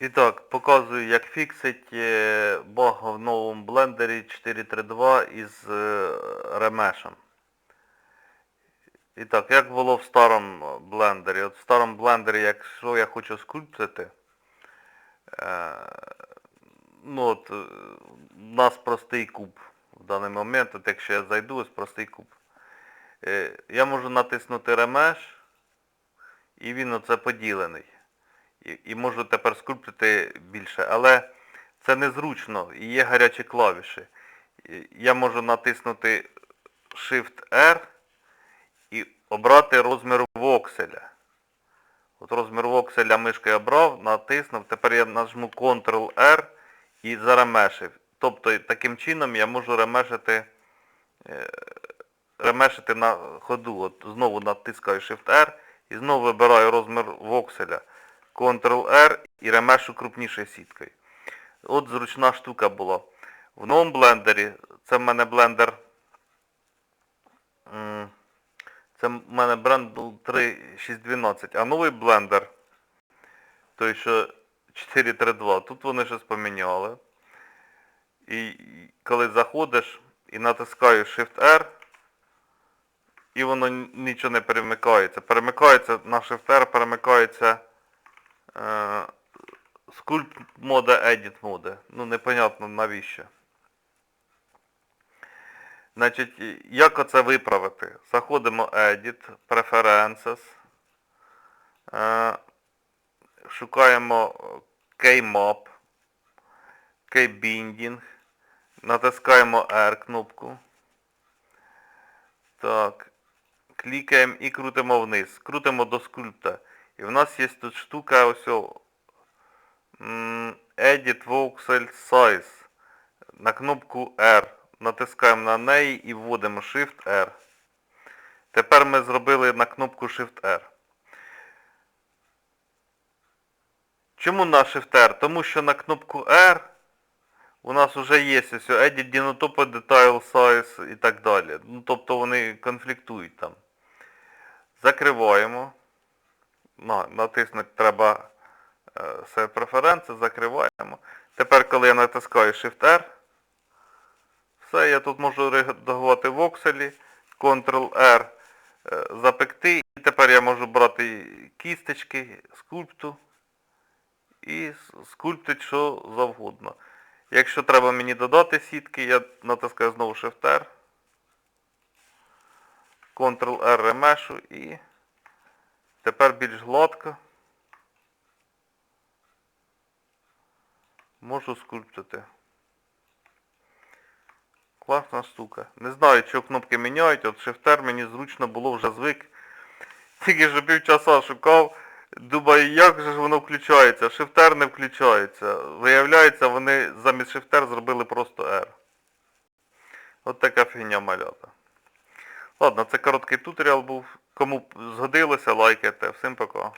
І так, показую, як фіксить е, баг в новому блендері 432 із е, ремешем. І так, як було в старому блендері? От в старому блендері, якщо я хочу скульптити, е, ну от, у нас простий куб в даний момент, от якщо я зайду, ось простий куб. Я можу натиснути ремеш, і він оце поділений і, можу тепер скульптити більше. Але це незручно і є гарячі клавіші. Я можу натиснути Shift-R і обрати розмір вокселя. От розмір вокселя мишкою обрав, натиснув, тепер я нажму Ctrl-R і заремешив. Тобто таким чином я можу ремешити, е, ремешити на ходу. От знову натискаю Shift-R і знову вибираю розмір вокселя. Ctrl-R і ремешу крупнішою сіткою. От зручна штука була. В новому блендері, це в мене блендер, це в мене бренд був 3612, а новий блендер, той що 432, тут вони щось поміняли. І коли заходиш і натискаєш Shift-R, і воно нічого не перемикається. Перемикається на Shift-R, перемикається скульпт мода, edit мода. Ну, непонятно навіщо. Значить, як оце виправити? Заходимо Edit, Preferences, е, шукаємо K-Map, натискаємо R кнопку. Так, клікаємо і крутимо вниз. Крутимо до скульпта. І в нас є тут штука ось Edit Voxel Size. На кнопку R. Натискаємо на неї і вводимо Shift R. Тепер ми зробили на кнопку Shift R. Чому на Shift R? Тому що на кнопку R у нас вже є ось Edit Denotype Detail Size і так далі. Ну, тобто вони конфліктують там. Закриваємо. На, натиснути треба е, Set Preferences, закриваємо. Тепер, коли я натискаю Shift-R, все, я тут можу редагувати вокселі, Ctrl-R е, запекти. І тепер я можу брати кісточки, скульпту і скульптити що завгодно. Якщо треба мені додати сітки, я натискаю знову Shift-R, Ctrl-R ремешу і тепер більш гладко можу скульптити. Класна штука. Не знаю, чого кнопки міняють, от Shift-R мені зручно було вже звик. Тільки що півчаса шукав, думаю, як же ж воно включається. Shift-R не включається. Виявляється, вони замість Shift-R зробили просто R. От така фігня малята. Ладно, це короткий туторіал був. Кому згодилося, лайкайте. Всім пока.